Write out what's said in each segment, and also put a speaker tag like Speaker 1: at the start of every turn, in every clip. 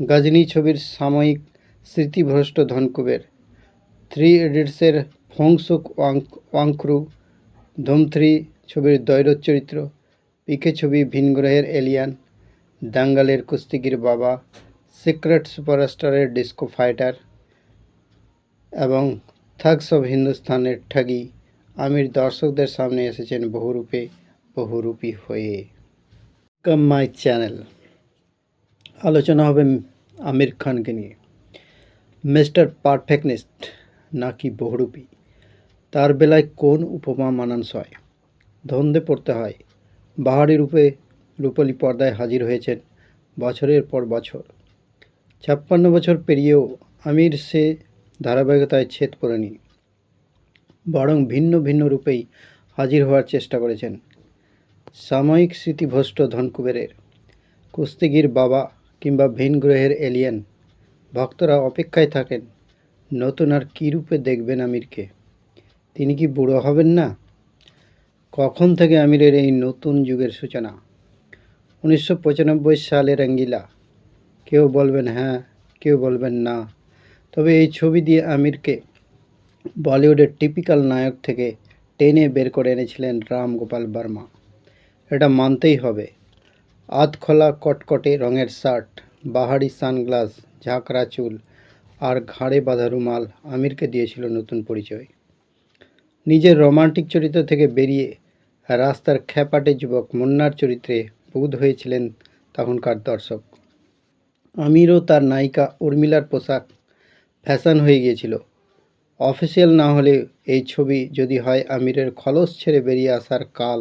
Speaker 1: গজনী ছবির সাময়িক স্মৃতিভ্রষ্ট ধনকুবের। থ্রি ইডিয়টসের ফংসুক ওয়াং ওয়াংক্রু ধুম থ্রি ছবির দৈরথ চরিত্র পিকে ছবি ভিনগ্রহের এলিয়ান, দাঙ্গালের কুস্তিগির বাবা, সিক্রেট সুপারস্টারের ডিস্কো ফাইটার এবং থাগস অব হিন্দুস্তানের ঠগি আমির দর্শকদের সামনে এসেছেন বহুরূপে বহুরূপী হয়ে। Come my channel. আলোচনা হবে আমির খানকে নিয়ে। মিস্টার পারফেক্টনিস্ট নাকি বহুরূপী? তার বেলায় কোন উপমা মানানসয় ধন্দে পড়তে হয়। বাহারি রূপে রূপলি পর্দায় হাজির হয়েছেন বছরের পর বছর। ছাপ্পান্ন বছর পেরিয়েও আমির সে ধারাবাহিকতায় ছেদ পড়েনি। বরং ভিন্ন ভিন্ন রূপেই হাজির হওয়ার চেষ্টা করেছেন। সাময়িক স্মৃতিভ্রষ্ট ধনকুবেরের। কুস্তিগির বাবা কিংবা ভিন গ্রহের এলিয়েন। ভক্তরা অপেক্ষায় থাকেন, নতুন আর কী রূপে দেখবেন আমিরকে। তিনি কি বুড়ো হবেন না? কখন থেকে আমিরের এই নতুন যুগের সূচনা? উনিশশো পঁচানব্বই সালে রঙ্গিলা কেউ বলবেন হ্যাঁ কেউ বলবেন, না। তবে এই ছবি দিয়ে আমিরকে বলিউডের টিপিক্যাল নায়ক থেকে টেনে বের করে এনেছিলেন রাম গোপাল বর্মা। এটা মানতেই হবে। আধখোলা কটকটে রঙের শার্ট, বাহারি সানগ্লাস, ঝাঁকড়া চুল আর ঘাড়ে বাঁধা রুমাল আমিরকে দিয়েছিল নতুন পরিচয়। নিজের রোমান্টিক চরিত্র থেকে বেরিয়ে রাস্তার খ্যাপাটে যুবক মুন্নার চরিত্রে বুধ হয়েছিলেন তখনকার দর্শক। আমিরও তার নায়িকা উর্মিলার পোশাক ফ্যাশন হয়ে গিয়েছিল। অফিসিয়াল না হলে এই ছবি যদি হয় আমিরের খলস ছেড়ে বেরিয়ে আসার কাল,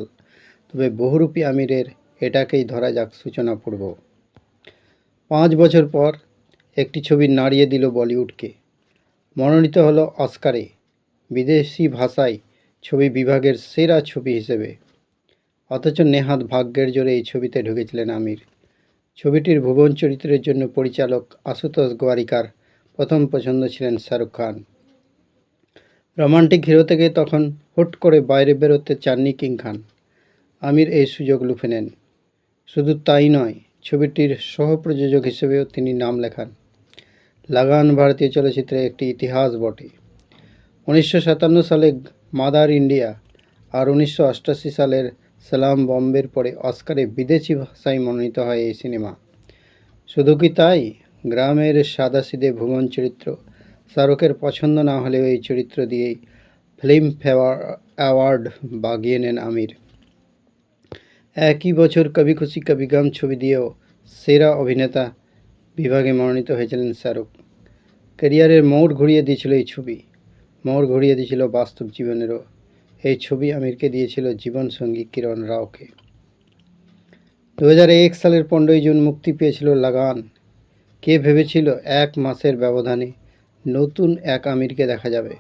Speaker 1: তবে বহুরূপী আমিরের এটাকেই ধরা যাক সূচনা পূর্ব পাঁচ বছর পর একটি ছবি নাড়িয়ে দিল বলিউডকে। মনোনীত হলো অস্কারে, বিদেশি ভাষায় ছবি বিভাগের সেরা ছবি হিসেবে। অথচ নেহাত ভাগ্যের জোরে এই ছবিতে ঢুকেছিলেন আমির। ছবিটির ভুবন চরিত্রের জন্য পরিচালক আশুতোষ গোয়ারিকার প্রথম পছন্দ ছিলেন শাহরুখ খান। রোমান্টিক হিরো থেকে তখন হুট করে বাইরে বেরোতে চাননি কিং খান। আমির এই সুযোগ লুফে নেন। শুধু তাই নয়, ছবিটির সহপ্রযোজক হিসেবেও তিনি নাম লেখান। লাগান ভারতীয় চলচ্চিত্রে একটি ইতিহাস বটে। উনিশশো সাতান্ন সালে মাদার ইন্ডিয়া আর উনিশশো সালের সালাম বম্বের পরে অস্কারে বিদেশি ভাষায় মনোনীত হয় এই সিনেমা। শুধু কি তাই? গ্রামের সাদাসিদে ভুবন চরিত্র, শাহরুখের পছন্দ না হলেও এই চরিত্র দিয়েই ফিল্ম ফেয়ার অ্যাওয়ার্ড বাগিয়ে নেন আমির। একই বছর কবি খুশি কবি গাম ছবি দিয়েও সেরা অভিনেতা বিভাগে মনোনীত হয়েছিলেন শাহরুখ। ক্যারিয়ারের মোড় ঘুরিয়ে দিয়েছিল এই ছবি। মোড় ঘুরিয়ে দিয়েছিল বাস্তব জীবনেরও। এই ছবি আমিরকে দিয়েছিল জীবনসঙ্গী কিরণ রাওকে। দু এক সালের পনেরোই জুন মুক্তি পেয়েছিল লাগান। কে ভেবেছিল এক মাসের ব্যবধানে নতুন এক আমিরকে দেখা যাবে?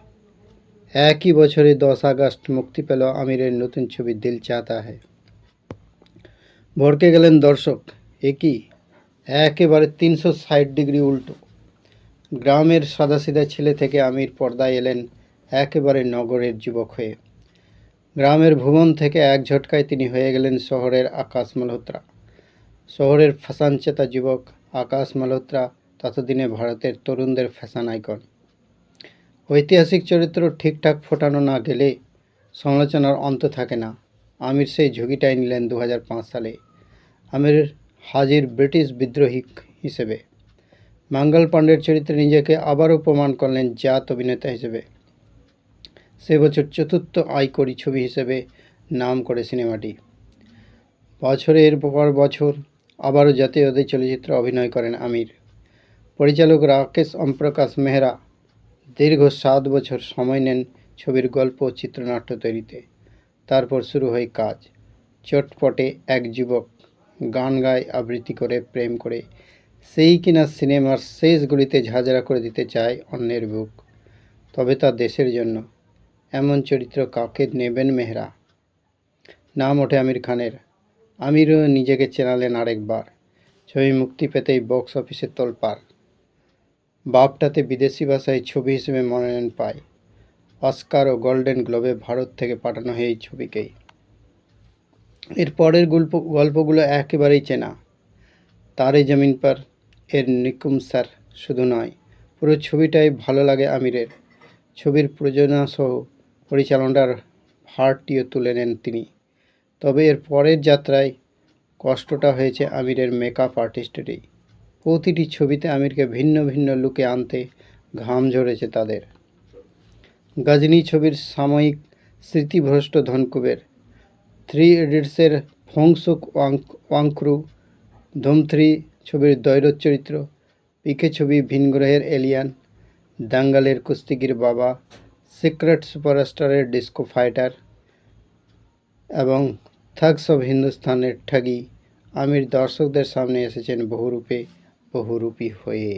Speaker 1: একই বছরে দশ আগস্ট মুক্তি পেল আমিরের নতুন ছবি দিল চাহতা है ভরকে গেলেন দর্শক একই একেবারে তিনশো ষাট ডিগ্রি উল্টো। গ্রামের সাদাসিধা ছেলে থেকে আমির পর্দায় এলেন একেবারে নগরের যুবক হয়ে। গ্রামের ভুবন থেকে এক ঝটকায় তিনি হয়ে গেলেন শহরের আকাশ মালহোত্রা। শহরের ফ্যাশনচেতা যুবক আকাশ মালহোত্রা, ততদিনে ভারতের তরুণদের ফ্যাশন আইকন। ঐতিহাসিক চরিত্র ঠিকঠাক ফোটানো না গেলে সমালোচনার অন্ত থাকে না। আমির সেই ঝুঁকিটাই নিলেন দু হাজার পাঁচ সালে। আমির হাজির ব্রিটিশ বিদ্রোহী হিসেবে। মঙ্গল পাণ্ডের চরিত্রে নিজেকে আবারও প্রমাণ করলেন জাত অভিনেতা হিসেবে। সে বছর চতুর্থ আয়করি ছবি হিসেবে নাম করে সিনেমাটি। বছরের পর বছর আবারও জাতীয় চলচ্চিত্রে অভিনয় করেন আমির। পরিচালক রাকেশ ওমপ্রকাশ মেহরা দীর্ঘ সাত বছর সময় নেন ছবির গল্প চিত্রনাট্য তৈরিতে। তারপর শুরু হয় কাজ। চটপটে এক যুবক গান গায়, আবৃত্তি করে, প্রেম করে। সেই কিনা সিনেমার শেষ গুলিতে ঝাঁঝরা করে দিতে চায় অন্যের বুক। তবে তা দেশের জন্য। এমন চরিত্র কাকে নেবেন মেহরা? নাম ওঠে আমির খানের। আমিরও নিজেকে চেনালেন আরেকবার। ছবি মুক্তি পেতেই বক্স অফিসে তোলপাড় বাপটাতে বিদেশি ভাষায় ছবি হিসেবে মনোনয়ন পায়। অস্কার ও গোল্ডেন গ্লোবে ভারত থেকে পাঠানো হয় এই ছবিকেই। এর পরের গল্প গল্পগুলো একেবারেই চেনা। তারে জমিন পর এর নিকুম স্যার শুধু নয়, পুরো ছবিটাই ভালো লাগে আমিরের। ছবির প্রযোজনা সহ পরিচালনার ভারটিও তুলে নেন তিনি। তবে এর পরের যাত্রায় কষ্টটা হয়েছে আমিরের মেকআপ আর্টিস্টেরই প্রতিটি ছবিতে আমিরকে ভিন্ন ভিন্ন লুকে আনতে ঘাম ঝরেছে তাদের। গজনী ছবির সাময়িক স্মৃতিভ্রষ্ট ধনকুবের। থ্রি ইডিয়টসের ফংসুক ওয়াং ওয়াংক্রু ধুম থ্রি ছবির দৈরথ চরিত্র পিকে ছবি ভিনগ্রহের এলিয়ান, দাঙ্গালের কুস্তিগির বাবা, সিক্রেট সুপারস্টারের ডিস্কো ফাইটার এবং থাগস অব হিন্দুস্তানের ঠগি আমির দর্শকদের সামনে এসেছেন বহুরূপে বহুরূপী হয়ে।